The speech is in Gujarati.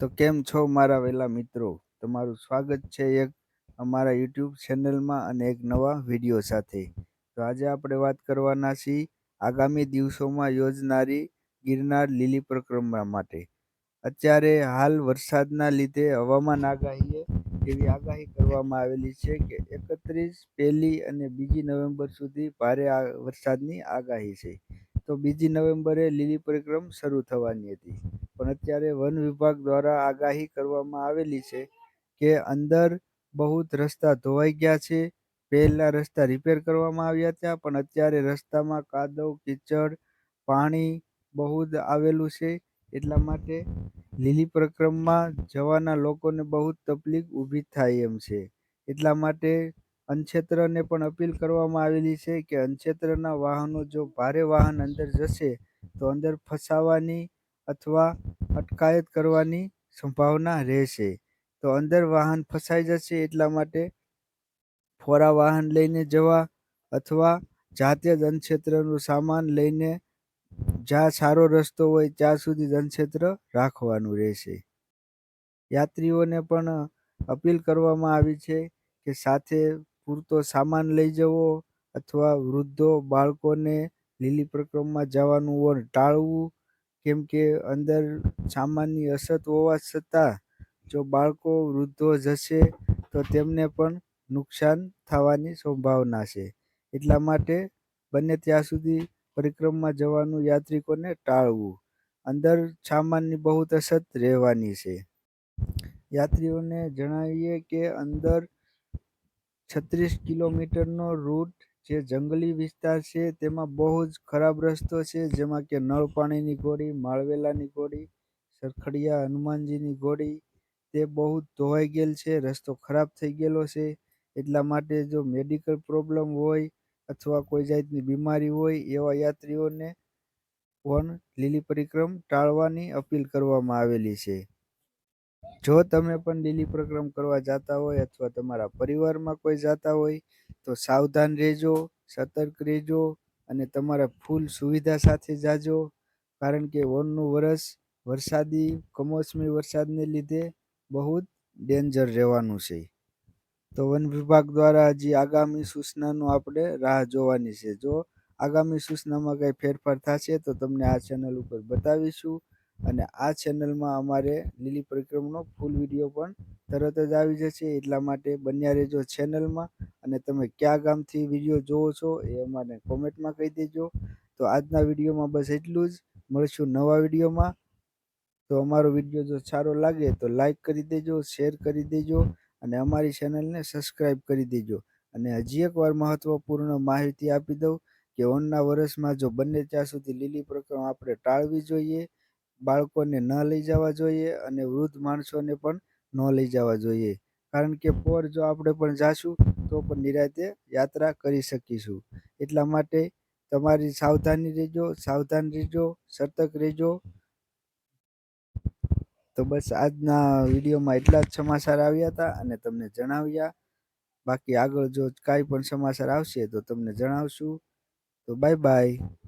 તો કેમ છો મારા વહેલા મિત્રો? તમારું સ્વાગત છે એક અમારા યુટ્યુબ ચેનલમાં અને એક નવા વીડિયો સાથે. તો આજે આપણે વાત કરવાના છીએ આગામી દિવસોમાં યોજનારી ગિરનાર લીલી પરિક્રમા માટે. અત્યારે હાલ વરસાદના લીધે હવામાન આગાહીએ એવી આગાહી કરવામાં આવેલી છે કે એકત્રીસ પહેલી અને બીજી નવેમ્બર સુધી ભારે વરસાદની આગાહી છે. તો બીજી નવેમ્બરે લીલી પરિક્રમ શરૂ થવાની હતી. પણ અત્યારે વન વિભાગ દ્વારા આગાહી કરવામાં આવેલી છે કે અંદર બહુ રસ્તા ધોવાઈ ગયા છે. પહેલા રસ્તા રિપેર કરવામાં આવ્યા હતા, પણ અત્યારે રસ્તામાં કાદવ, કીચડ, પાણી બહુ જ આવેલું છે. એટલા માટે લીલી પ્રક્રમમાં જવાના લોકોને બહુ તકલીફ ઊભી થાય એમ છે. એટલા માટે અનક્ષેત્રને પણ અપીલ કરવામાં આવેલી છે કે અનક્ષેત્રના વાહનો જો ભારે વાહન અંદર જશે, તો અંદર ફસાવાની અથવા અટકાયત કરવાની સંભાવના રહેશે. તો અંદર વાહન ફસાઈ જશે એટલા માટે ફોરા વાહન લઈને જવા અથવા જાતે જ અન્નક્ષેત્રનું સામાન લઈને જ્યાં સારો રસ્તો હોય ત્યાં સુધી અન્નક્ષેત્ર રાખવાનું રહેશે. યાત્રીઓને પણ અપીલ કરવામાં આવી છે કે સાથે પૂરતો સામાન લઈ જવો અથવા વૃદ્ધો બાળકોને લીલી પ્રક્રમમાં જવાનું ટાળવું, કેમ કે અંદર સામાનની અછત હોવા છતાં જો બાળકો વૃદ્ધો જશે તો તેમને પણ નુકસાન થવાની સંભાવના છે. એટલા માટે બને ત્યાં સુધી પરિક્રમમાં જવાનું યાત્રિકોને ટાળવું. અંદર સામાનની બહુ અછત રહેવાની છે. યાત્રીઓને જણાવીએ કે અંદર છત્રીસ કિલોમીટરનો રૂટ જે જંગલી વિસ્તાર છે, તેમાં બહુ જ ખરાબ રસ્તો છે, જેમાં કે નળ પાણીની ગોળી, માળવેલાની ગોળી, સરખડિયા હનુમાનજીની ગોળી, તે બહુ ધોવાઈ ગયેલ છે, રસ્તો ખરાબ થઈ ગયેલો છે. એટલા માટે જો મેડિકલ પ્રોબ્લેમ હોય અથવા કોઈ જાતની બીમારી હોય, એવા યાત્રીઓને પણ લીલી પરિક્રમ ટાળવાની અપીલ કરવામાં આવેલી છે. જો તમે પણ લીલી પ્રક્રમ કરવા જતા હોય અથવા તમારા પરિવારમાં કોઈ જતા હોય, તો સાવધાન રહેજો, સતર્ક રહેજો અને તમારા ફૂલ સુવિધા સાથે જાજો. કારણ કે વનનું વરસ, વરસાદી, કમોસમી વરસાદને લીધે બહુ જ ડેન્જર રહેવાનું છે. તો વન વિભાગ દ્વારા હજી આગામી સૂચનાનું આપણે રાહ જોવાની છે. જો આગામી સૂચનામાં કંઈ ફેરફાર થશે તો તમને આ ચેનલ ઉપર બતાવીશું. અને આ ચેનલમાં અમારે લીલી પરિક્રમાનો ફૂલ વીડિયો પણ તરત જ આવી જશે. એટલા માટે બન્યા રહેજો ચેનલમાં અને તમે કયા ગામથી વીડિયો જોવો છો એ અમારે કોમેન્ટમાં કહી દેજો. તો આજના વિડીયોમાં બસ એટલું જ. મળશું નવા વિડીયોમાં તો અમારો વીડિયો જો સારો લાગે તો લાઈક કરી દેજો શેર કરી દેજો અને અમારી ચેનલને સબસ્ક્રાઈબ કરી દેજો. અને હજી એકવાર મહત્વપૂર્ણ માહિતી આપી દઉં કે ઓનના વર્ષમાં જો બંને ત્યાં સુધી લીલી પ્રક્રમ આપણે ટાળવી જોઈએ બાળકોને ન લઈ જવા જોઈએ અને વૃદ્ધ માણસોને પણ ન લઈ જવા જોઈએ. કારણ કે પોર જો આપણે પણ જાશું, તો પણ નિરાતે યાત્રા કરી શકીશું. એટલા માટે તમારી સાવધાની રહેજો, સાવધાન રહેજો, સતર્ક રહેજો. તો બસ આજના વિડીયોમાં એટલા જ સમાચાર આવ્યા હતા અને તમને જણાવ્યા. બાકી આગળ જો કાંઈ પણ સમાચાર આવશે તો તમને જણાવશું. તો બાય બાય.